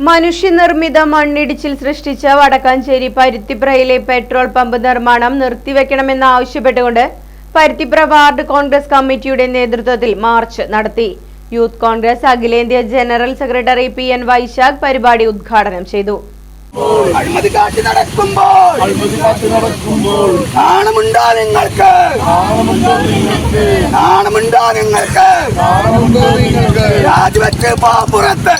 മനുഷ്യനിർമ്മിത മണ്ണിടിച്ചിൽ സൃഷ്ടിച്ച Vadakkanchery പരുത്തിപ്രയിലെ petrol pump നിർമ്മാണം നിർത്തിവെക്കണമെന്ന് ആവശ്യപ്പെട്ടുകൊണ്ട് പരുത്തിപ്ര വാർഡ് കോൺഗ്രസ് കമ്മിറ്റിയുടെ നേതൃത്വത്തിൽ മാർച്ച് നടത്തി. യൂത്ത് കോൺഗ്രസ് അഖിലേന്ത്യാ general secretary P N Vaishakh പരിപാടി ഉദ്ഘാടനം ചെയ്തു. അഴിമതി കാട്ടി നടക്കുമ്പോൾ നാണമുണ്ടാ നിങ്ങൾക്ക്. നാണമുണ്ടാ നിങ്ങൾക്ക്. രാജിവെച്ച് പാപ്പുറത്ത്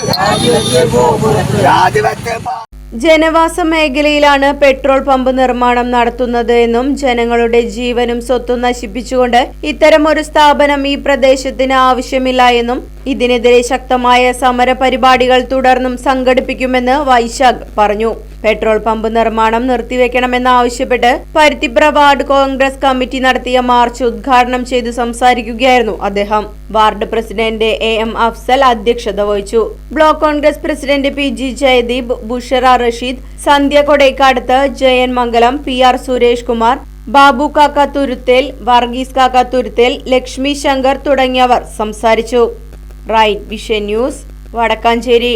രാജിവെച്ച് പാ ജനവാസ മേഖലയിലാണ് പെട്രോൾ പമ്പ് നിർമ്മാണം നടത്തുന്നത് എന്നും ജനങ്ങളുടെ ജീവനും സ്വത്തും നശിപ്പിച്ചുകൊണ്ട് ഇത്തരം ഒരു സ്ഥാപനം ഈ പ്രദേശത്തിന് ആവശ്യമില്ല എന്നും ഇതിനെതിരെ ശക്തമായ സമര പരിപാടികൾ തുടർന്നും സംഘടിപ്പിക്കുമെന്ന് വൈശാഖ് പറഞ്ഞു. പെട്രോൾ പമ്പ് നിർമ്മാണം നിർത്തിവെക്കണമെന്നാവശ്യപ്പെട്ട് പരുത്തിപ്ര വാർഡ് കോൺഗ്രസ് കമ്മിറ്റി നടത്തിയ മാർച്ച് ഉദ്ഘാടനം ചെയ്തു സംസാരിക്കുകയായിരുന്നു അദ്ദേഹം. Ward president A M Afsal അധ്യക്ഷത വഹിച്ചു. Block Congress president P G Jayadeep Bushara Rasheed Sandhya Kodaikadath Jayan Mangalam P R Suresh Kumar Babu Kakka Thuruthel Varghese Kakka Thuruthel Lakshmi Shankar തുടങ്ങിയവർ സംസാരിച്ചു. Right vision news Vadakkanchery.